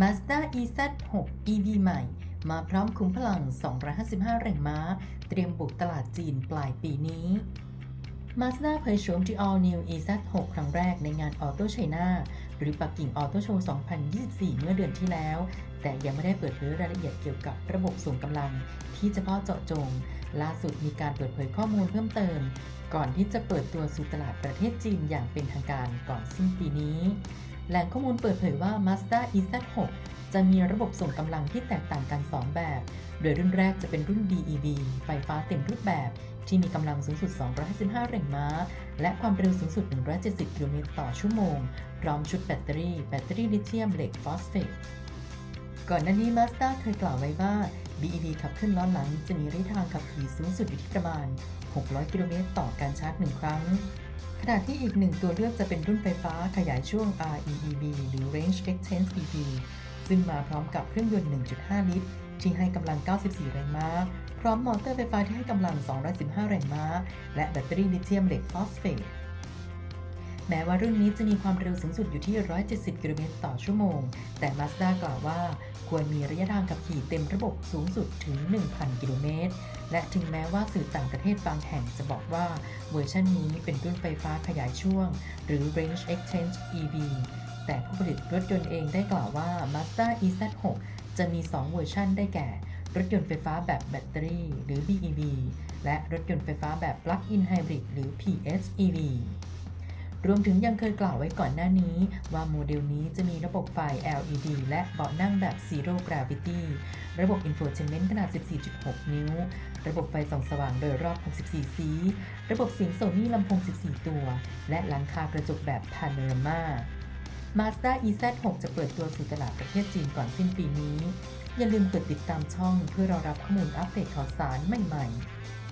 Mazda EZ6 EV ใหม่ มาพร้อมคุ้มพลัง 255 แรงม้า เตรียมบุกตลาดจีนปลายปีนี้ Mazda เผยโฉมที่ All New EZ6 ครั้งแรกในงาน Auto China หรือปักกิ่ง Auto Show 2024 เมื่อเดือนที่แล้ว แต่ยังไม่ได้เปิดเผยรายละเอียดเกี่ยวกับระบบส่งกำลัง ที่เฉพาะเจาะจง ล่าสุดมีการเปิดเผยข้อมูลเพิ่มเติม ก่อนที่จะเปิดตัวสู่ตลาดประเทศจีนอย่างเป็นทางการก่อนสิ้นปีนี้ แหล่งข้อมูลเปิดเผยว่า Mazda EZ6 จะมีระบบส่งกำลังที่แตกต่างกัน 2 แบบ โดยรุ่นแรกจะเป็นรุ่น BEV ไฟฟ้าเต็มรูปแบบ ที่มีกำลังสูงสุด 255 แรงม้า และความเร็วสูงสุด 170 กิโลเมตรต่อชั่วโมง พร้อมชุดแบตเตอรี่แบตเตอรี่ลิเธียมเหล็กฟอสเฟต ก่อนหน้านี้ Mazda เคยกล่าวไว้ว่า BEV ขับเคลื่อนล้อหลังจะมีระยะทางขับขี่สูงสุดอยู่ที่ประมาณ 600 กิโลเมตรต่อการชาร์จ 1 ครั้ง ขณะที่อีกหนึ่งตัวเลือกจะเป็นรุ่นไฟฟ้าขยายช่วง REEV หรือ Range Extend EV ซึ่งมาพร้อมกับเครื่องยนต์ 1.5 ลิตร ที่ให้กำลัง 94 แรงม้า พร้อมมอเตอร์ไฟฟ้าที่ให้กำลัง 215 แรงม้า และแบตเตอรี่ลิเธียมเหล็กฟอสเฟตแม้ว่ารุ่นนี้จะมีความเร็วสูงสุดอยู่ที่ 170 กิโลเมตรต่อชั่วโมง แต่ Mazda กล่าวว่า ควรมีระยะทางขับขี่เต็มระบบสูงสุดถึง 1,000 กิโลเมตร และถึงแม้ว่าสื่อต่างประเทศบางแห่งจะบอกว่าเวอร์ชันนี้เป็นรุ่นไฟฟ้าขยายช่วง หรือ Range Extend EV แต่ผู้ผลิตรถยนต์เองได้กล่าวว่า Mazda EZ6 จะมี 2 เวอร์ชันได้แก่ รถยนต์ไฟฟ้าแบบแบตเตอรี่ หรือ BEV และรถยนต์ไฟฟ้าแบบ Plug-in Hybrid หรือ PHEV รวมถึงยังเคยกล่าวไว้ก่อนหน้านี้ ว่าโมเดลนี้จะมีระบบไฟ LED และเบาะนั่งแบบ Zero Gravity ระบบ Infotainment ขนาด 14.6 นิ้ว ระบบไฟส่องสว่างโดยรอบ 64 สี ระบบเสียงโซนี่ลำโพง 14 ตัว และหลังคากระจกแบบ Panorama Mazda EZ6 จะเปิดตัวสู่ตลาดประเทศจีนก่อนสิ้นปีนี้ อย่าลืมกดติดตามช่องเพื่อรอรับข้อมูลอัปเดตข่าวสารใหม่ๆ